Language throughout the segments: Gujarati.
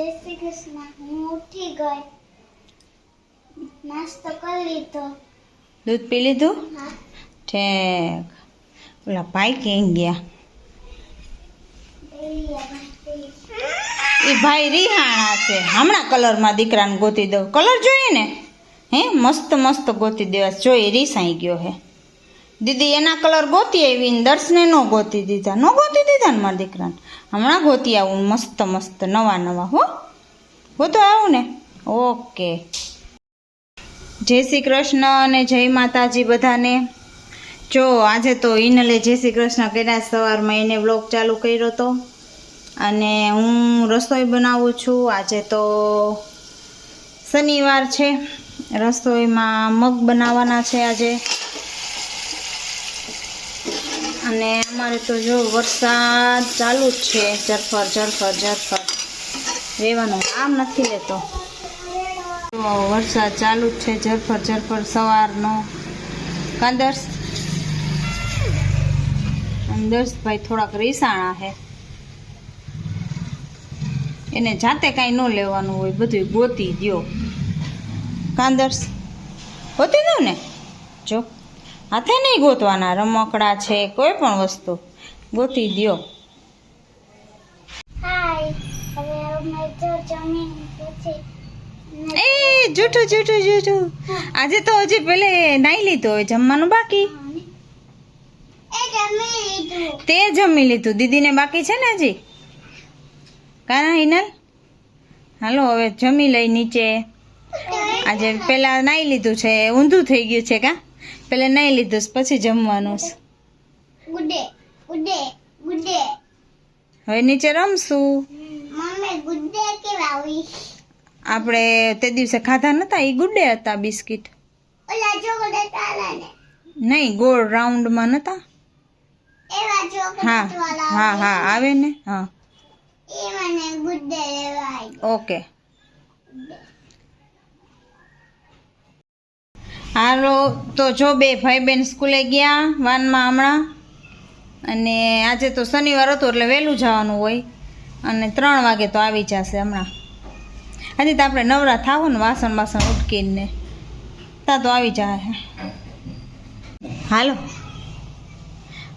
જય શ્રી કૃષ્ણ. હું ઉઠી ગઈ. નાસ્તો કરી લીધો. દૂધ પી લીધું? ઠેક. ઓલા ભાઈ ક્યાં ગયા? એ ભાઈ રિહાણા છે. હમણાં કલરમાં દીકરાને ગોતી દઉં. કલર જોઈએ ને? હે મસ્ત મસ્ત ગોતી દેવા. જોઈએ રીસાઈ ગયો હે. દીદી, એના કલર ગોતી આવી દર્શને ન ગોતી દીધા. ન ગોતી દીધા ને મારા દીકરાને? હમણાં ગોતી આવું મસ્ત મસ્ત, નવા નવા, હો. ગોતો આવું ને. ઓકે. જય શ્રી કૃષ્ણ અને જય માતાજી બધાને. જો, આજે તો ઇનલે જય શ્રી કૃષ્ણ કર્યા સવારમાં એને વ્લોગ ચાલુ કર્યો હતો અને હું રસોઈ બનાવું છું. આજે તો શનિવાર છે. રસોઈમાં મગ બનાવવાના છે આજે. અને અમારે તો જો વરસાદ ચાલુ જ છે ઝરફર ઝરફર ઝરફર રહેવાનું આમ નથી લેતો વરસાદ ચાલુ જ છે ઝરફર ઝરફર સવારનો. કાંદર્શ. દર્શભાઈ થોડાક રીસાણા છે. એને જાતે કાંઈ ન લેવાનું હોય બધું ગોતી દ્યો. કાંદર્શ. ગોતી દો ને જો. હાથે નહીં ગોતવાના રમકડા છે કોઈ પણ વસ્તુ. ગોતી દ્યો. હાય હવે અમે જો જમીન પછી એ જૂઠું જૂઠું જૂઠું. આજે તો હજી પેલે નાઈ લીધું હોય જમવાનું બાકી? એ જમી લીધું. તે જમી લીધું. દીદીને બાકી છે ને હજી? કાના હિનલ? હાલો હવે જમી લઈ નીચે. આજે પેલા નાઈ લીધું છે ઊંધું થઈ ગયું છે કા? પેલા નહીં લીધું પછી જમવાનું છે. હવે નીચે રમશું. આપણે તે દિવસે ખાધા નતા એ ગુડે હતા બિસ્કિટ. નહીં ગોળ રાઉન્ડમાં નતા. હા હા હા આવે ને હા. ઓકે. હાલો તો જો બે ભાઈ બેન સ્કૂલે ગયા વાનમાં હમણાં. અને આજે તો શનિવાર હતો એટલે વહેલું જવાનું હોય. અને ત્રણ વાગે તો આવી જશે હમણાં. હજી તો આપણે નવરા થાવો ને વાસણ વાસણ ઉટકીને. ત્યાં તો આવી જશે હાલો.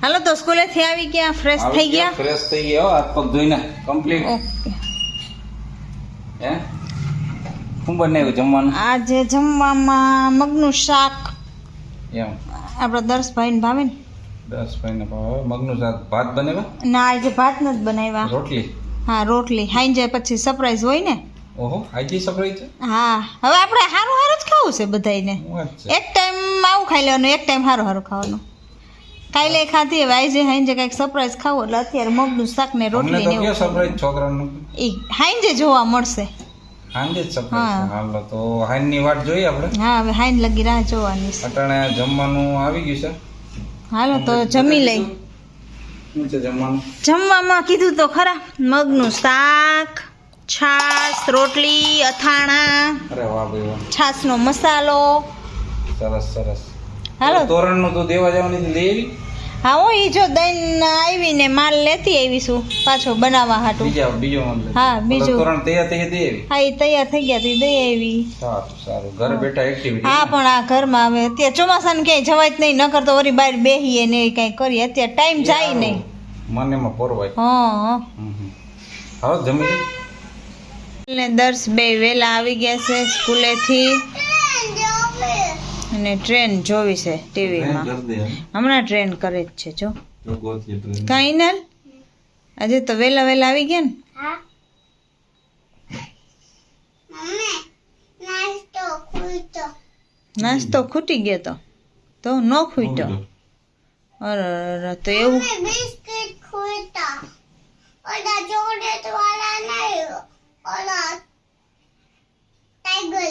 હાલો તો સ્કૂલેથી આવી ગયા ફ્રેશ થઈ ગયા ફ્રેશ થઈ ગયા હાથ પગ ધોઈને કમ્પ્લીટ. ઓકે. હે? શું બનાવ્યું જમવાનું? આજે જમવામાં મગનું શાક. એમ. આપણા દર્શભાઈને ભાવે ને? દસ ભાઈને ભાવે મગનું શાક ભાત બનાવ્યા? ના આજે ભાત નથી બનાવ્યા. રોટલી? હા રોટલી. ખાઈને જાય પછી સરપ્રાઈઝ હોય ને? ઓહો આજે સપરાઈ છે? હા. હવે આપણે સારું સારું જ ખાવું છે બધાને એક ટાઈમ આવું ખાઈ લેવાનું એક ટાઈમ સારું સારું ખાવાનું. કાલે ખાધી હવે આજે હાઈજે કંઈક સરપ્રાઈઝ ખાવો. એટલે અત્યારે મગનું શાક ને રોટલી ને એવું સરપ્રાઈઝ છોકરાનું એ હાઈજે જોવા મળશે. હાંજે જ હા. હાલો તો હાંજની વાટ જોઈએ આપણે? હા હવે હાઈન લગી રાહ જોવાની છે. અટાણે જમવાનું આવી ગયું છે? હાલો તો જમી લઈ. જમવાનું? જમવામાં કીધું તો ખરા મગનું શાક છાસ રોટલી અથાણા અરે વાહ ભાઈ વાહ. છાશનો મસાલો. સરસ સરસ. હાલો. તોરણનું તો દેવા જવાની આવી હા હું ઈ જો દઈને આવીને માલ લેતી આવીશું પાછો બનાવવા હાટું. બીજા હા, બીજું. તોરણ તૈયાર થઈ દે આવી હા એ તૈયાર થઈ ગયા તી દઈ આવી. સારું સારું. ઘરે બેઠા એક્ટિવિટી હા પણ આ ઘરમાં હવે અત્યારે ચોમાસાનું ક્યાંય જવાય જ નહીં નકર તો વળી બહાર બેહીએ ને એ કાંઈ કરીએ. અત્યારે ટાઈમ જાય નહીં. મને એમાં પોરવાય. હા હમ. જમી લે. ને દર્શ બે વહેલા આવી ગયા છે સ્કૂલેથી. અને ટ્રેન જોવી છે ટીવીમાં હમણાં ટ્રેન કરે જ છે જો. કાંઈ ના આજે તો વેલા વેલા આવી ગયા ને? નાસ્તો ખૂટી. ગયો તો? તો ન ખૂટ્યો? અરે અરે, તો એવું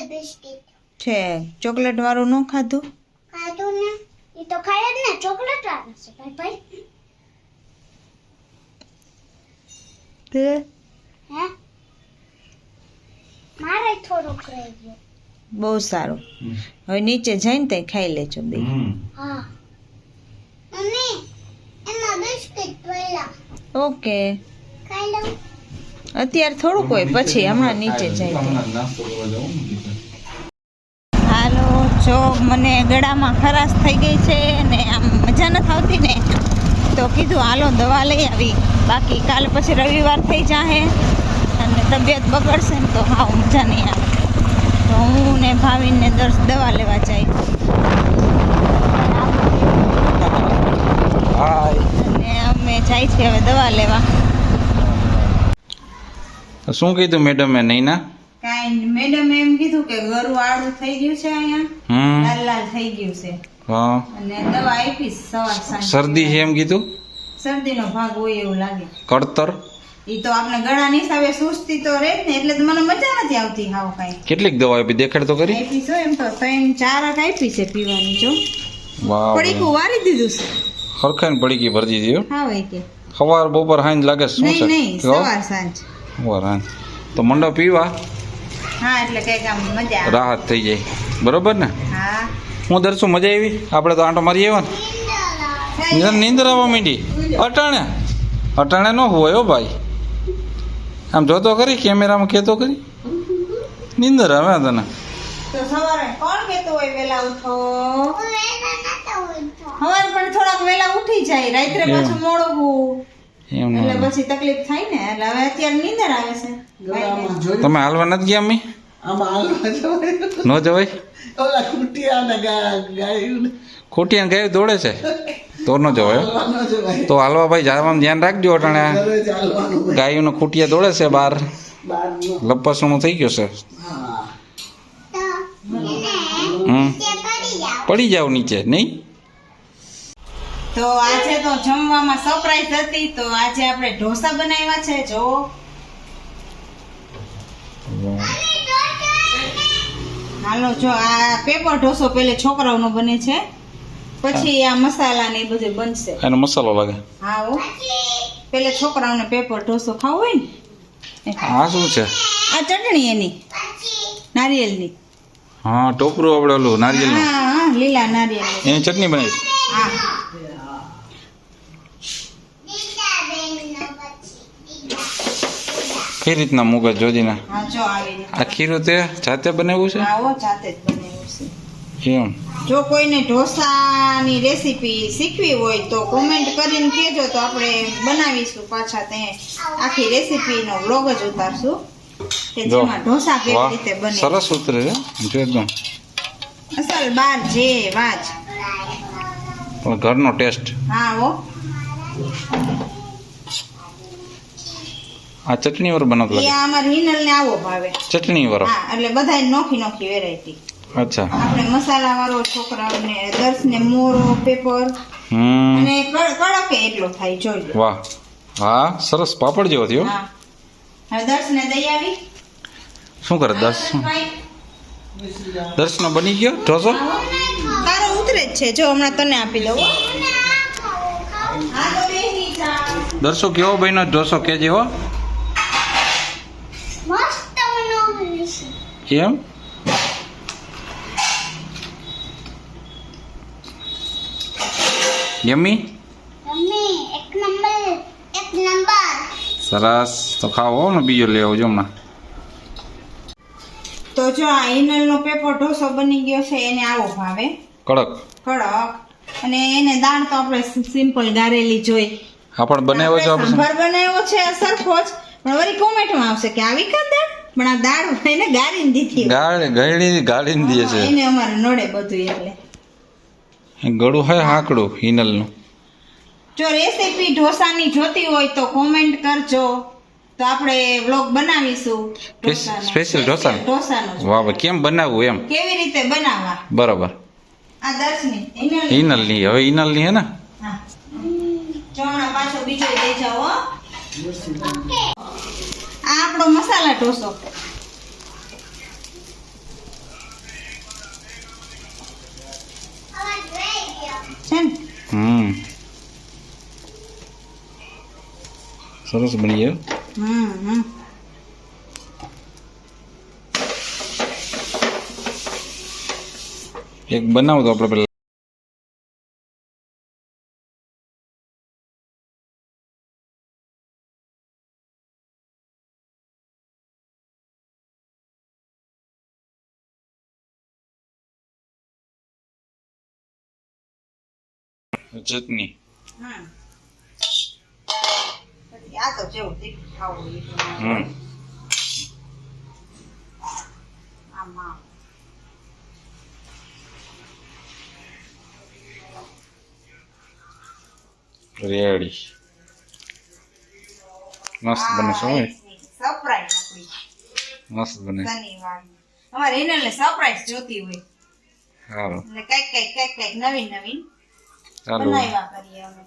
બિસ્કિટ. છે ચોકલેટ વાળું ન ખાધું? ખાધું ને? એ તો ખાય જ ને ચોકલેટ વાળું છે ભાઈ ભાઈ. તે? હે? મારે થોડુંક રહી ગયું બહુ સારું. હવે નીચે જઈને તે ખાઈ લેજો બે. હા. મમ્મી એમાં બિસ્કિટ પડ્યા ઓકે. ખાઈ લઉં. અત્યારે થોડુંક હોય પછી હમણાં નીચે જાય નાસ્તો કરવા જો મને ગળામાં ખરાશ થઈ ગઈ છે ને આમ મજા નથી આવતી ને, તો કીધું હાલો દવા લઈ આવી. બાકી કાલ પછી રવિવાર થઈ જાહે અને તબિયત બગડશે ને તો હા મજા નહીં આવે. તો હું ને ભાવિનને દર્શ દવા લેવા જાય. અને અમે જાય છે હવે દવા લેવા. શું કીધું મેડમે, નૈના? મેડમે એમ કીધું કે ગરુ આડું થઈ ગયું છે અહીંયા. લાલ લાલ થઈ ગયું છે. હા. અને દવા આપી સવાર સાંજ. શરદી છે એમ કીધું? શરદીનો ભાગ હોય એવું લાગે. કડતર? ઈ તો આપણે ગળાની હિસાબે સુસ્તી તો રહે ને એટલે તો મને મજા નથી આવતી હાવ કાઈ. કેટલીક દવા આપી? દેખાડ તો કરી? આપી છો એમ તો ત્રણ ચાર આપી છે પીવાની જો. વાહ પડીકું વારી દીધું છે. હરખાઈને પડી ગઈ ભરજી દીધો હા. ભાઈ કે. સવાર બપોર હાંજ લાગે શું છે? નહીં. સવાર સાંજ. સવાર હાંજ. તો મંડો પીવા? હા એટલે કંઈક આમ મજા રાહત થઈ જાય. બરોબર ને? હા. હું દરસું મજા આવી? આપણે તો આંટો મારી આવ્યો ને. નીંદર નીંદર આવવા માંડી. અટાણે અટાણે ન હોય હો ભાઈ. આમ જોતો કરી કેમેરામાં કહેતો કરી નીંદર આવે તને. તો સવારે કોણ કહેતો હોય વેલા ઉઠો? વેલા નતા ઉઠતો. સવારે પણ થોડાક વેલા ઉઠી જાય રાત્રે પાછું મોડું એટલે. પછી તકલીફ થાય ને એટલે હવે અત્યારે નીંદર આવે છે. તમે હાલવા નથી ગયા અમે? ન જવાય? ખોટિયા ગાય દોડે છે? તો ન જવાય હો. તો હાલવા ભાઈ જવામાં ધ્યાન રાખજો અટાણે. ગાયું ખૂટિયા દોડે છે બહાર લપસણું થઈ ગયું છે. હમ. પડી જાવ નીચે નહીં? તો આજે તો જમવામાં સરપ્રાઈઝ હતી. તો આજે આપણે ઢોસા બનાવ્યા છે જો. હાલો જો આ પેપર ઢોસો પેલે છોકરાઓનો બને છે. પછી આ મસાલા ને બધું બનશે. એનો મસાલો લાગે. હા હો પેલે છોકરાઓને પેપર ઢોસો ખાવો હોય ને. આ શું છે? આ ચટણી એની. નારિયેલની. હા ટોપરું આપણે ઓલું હા હા લીલા નારિયેલ એની ચટણી બનાવી. હા. કઈ રીતના મુગજ જોજીને આ ખીરું તે જાતે બનાવ્યું હા જાતે જ બનાવ્યું છે. છે એમ. જો કોઈને ઢોસાની રેસીપી શીખવી હોય તો કોમેન્ટ કરીને કહેજો તો આપણે બનાવીશું પાછા તે આખી રેસીપીનો વ્લોગ જ ઉતારશું. કે જેમાં ઢોસા કેવી રીતે બને. સરસ ઉતરે છે જો એકદમ અસલ બાર જે વાજ. ઘરનો ટેસ્ટ. હા હો. આ ચટણી વરો બનાવતો લાગે. અમાર હિનલ ને આવો ભાવે. ચટણી વાળો હા એટલે બધાય નોખી નોખી વેરાયટી અચ્છા. આપણે મસાલા વાળો છોકરાઓને દર્શને મોરો પેપર અને કડક એટલો થાય જોઈ વાહ. હા સરસ પાપડ જેવો થયો. હા. હવે દર્શને દઈ આવી. શું કરે દસ ભાઈ. દર્શનો બની ગયો ઢોસો? તારો ઉતરે જ છે. જો હમણાં તને આપી દઉં હો. હા તો બેસી જા. દર્શો કેવો બન્યો? ઢોસો કેજે હો મસ્ત બનાવેલું એક નંબર સરસ તો ખાવો ને બીજો લઈ આવજો હમણાં. તો જો આ હિનલનો પેપર ઢોસો બની ગયો છે એને આવો ભાવે. કડક. કડક. અને એને દાળ તો આપણે સિમ્પલ ગારેલી જોઈ આપણ બનાવ્યો છે આપણે બનાવ્યો છે સરખો જ. પણ વળી કોમેન્ટમાં આવશે કે આવી કા દાળ પણ આ દાળ એને ગાળીને દીધી ગાળ ગળી ગાળીને દે છે એને અમારે નડે બધું એટલે. ગળું હોય હાકડું હિનલનું. જો રેસીપી ઢોસાની જોતી હોય તો કોમેન્ટ કરજો. તો આપણે વ્લોગ બનાવીશું સ્પેશિયલ ઢોસા ઢોસાનો. વાહ વાહ કેમ બનાવવું એમ? કેવી રીતે બનાવવા? બરાબર. આ દર્શની હિનલની. હવે હિનલની હે ને? હા. ચણા પાછો બીજો દઈ જાઓ હો. આ આપણો મસાલા ઢોસો. હમ. સરસ બની ગયો. હમ હમ. એક બનાવું તો આપણે પેલા ચટણી હમ. રેડી મસ્ત બને આપણી મસ્ત બને. અમારે એને સરપ્રાઈઝ જોતી હોય. સારું કંઈક કંઈક કંઈક કંઈક નવીન નવીન. ચાલો બનાવ્યા કરીએ અમે